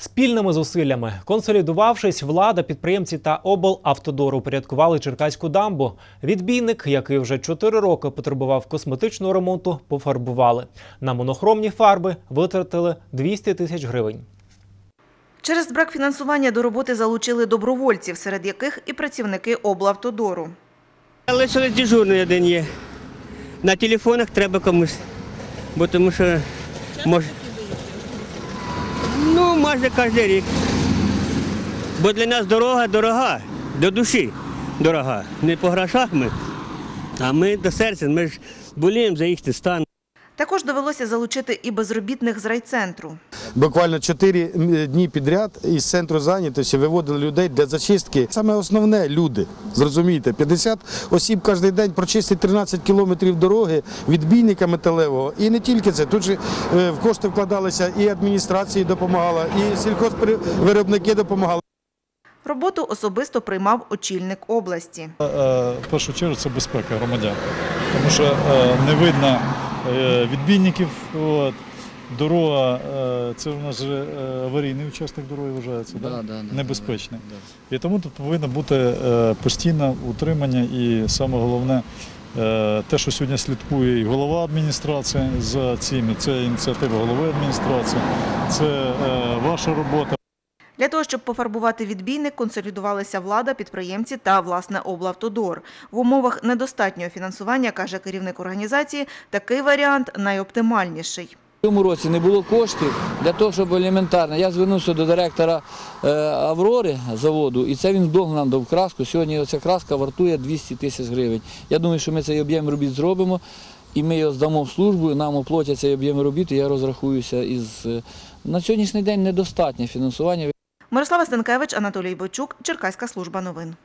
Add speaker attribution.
Speaker 1: Спільними зусиллями, консолідувавшись, влада, підприємці та облавтодор упорядкували Черкаську дамбу. Відбійник, який вже 4 роки потребував косметичного ремонту, пофарбували. На монохромні фарби витратили 200 тисяч гривень.
Speaker 2: Через брак фінансування до роботи залучили добровольців, серед яких і працівники облавтодору.
Speaker 3: Але що дежурний один є. На телефонах треба комусь. Бо тому що може. Майже кожен рік. Бо для нас дорога дорога, до душі дорога. Не по грошах ми, а ми до серця. Ми ж боліємо за їхній стан.
Speaker 2: Також довелося залучити і безробітних з райцентру.
Speaker 4: Буквально 4 дні підряд із центру зайнятості виводили людей для зачистки. Саме основне люди. Зрозумієте, 50 осіб кожен день прочистить 13 кілометрів дороги відбійника металевого. І не тільки це. Тут же е, в кошти вкладалися і адміністрації допомагала, і сільхозвиробники допомагали.
Speaker 2: Роботу особисто приймав очільник області.
Speaker 5: Е, В першу чергу це безпека громадян, тому що е, не видно е, відбійників. От. Дорога, е, це у нас же е, аварійний участок дороги вважається, да?
Speaker 6: Да, да,
Speaker 5: небезпечний.
Speaker 6: да, да.
Speaker 5: І тому тут повинно бути е, постійне утримання і саме головне е, те, що сьогодні слідкує і голова адміністрації за цим, це ініціатива голови адміністрації, це е, ваша робота.
Speaker 2: Для того, щоб пофарбувати відбійник, консолідувалися влада, підприємці та, власне, облавтодор. В умовах недостатнього фінансування, каже керівник організації, такий варіант найоптимальніший.
Speaker 6: В цьому році не було коштів для того, щоб елементарно. Я звернувся до директора е, Аврори заводу, і це він вдовго нам дав краску. Сьогодні ця краска вартує 200 тисяч гривень. Я думаю, що ми цей об'єм робіт зробимо, і ми його здамо в службу, нам оплатять цей об'єм робіт, і я розрахуюся із. е, На сьогоднішній день недостатнє фінансування.
Speaker 2: Мирослава Стенкевич, Анатолій Бойчук, Черкаська служба новин.